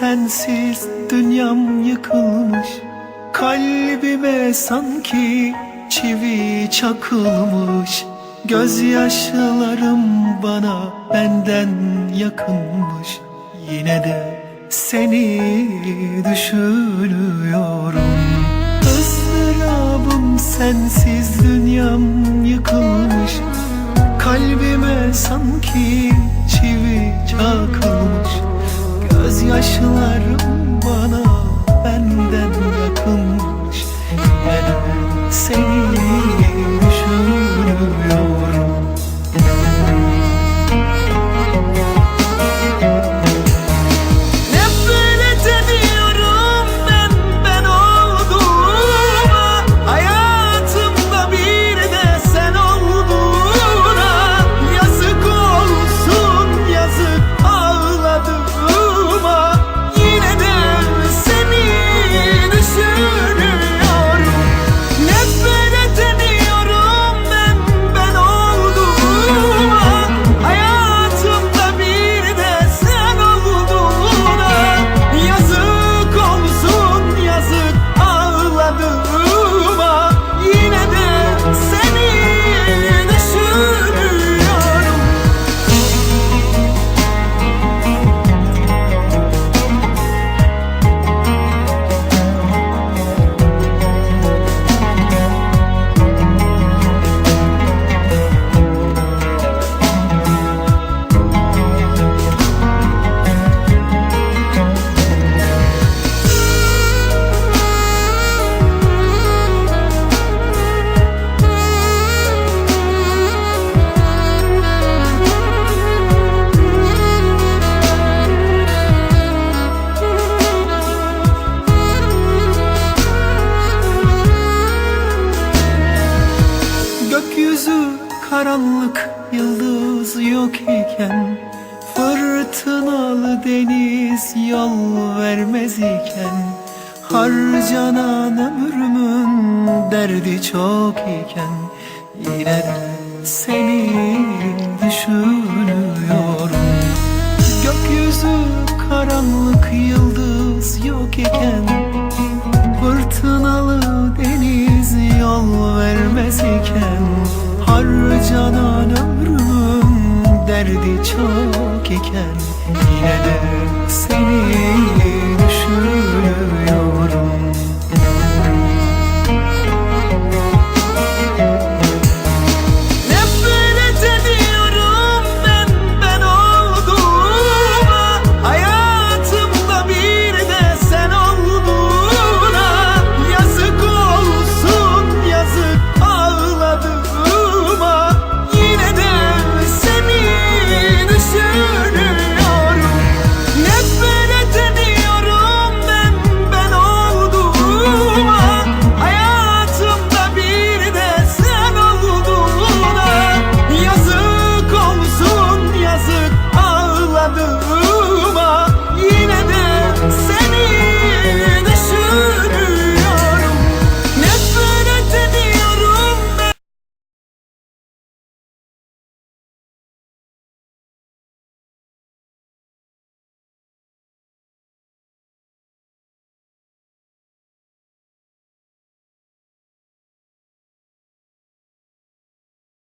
sensiz dünyam yıkılmış. Kalbime sanki çivi çakılmış. Gözyaşlarım bana benden yakınmış. Yine de seni düşünüyorum. Izdırabım sensiz dünyam yıkılmış. Kalbime sanki çivi çakılmış. Gözyaşlarım bana Yine de seni yok iken Fırtınalı deniz yol vermez iken Harcanan ömrümün derdi çok iken Yine seni düşünüyorum. Gökyüzü karanlık yıldız yok iken Fırtınalı deniz yol vermez iken Harcanan derdi çok iken Yine de seni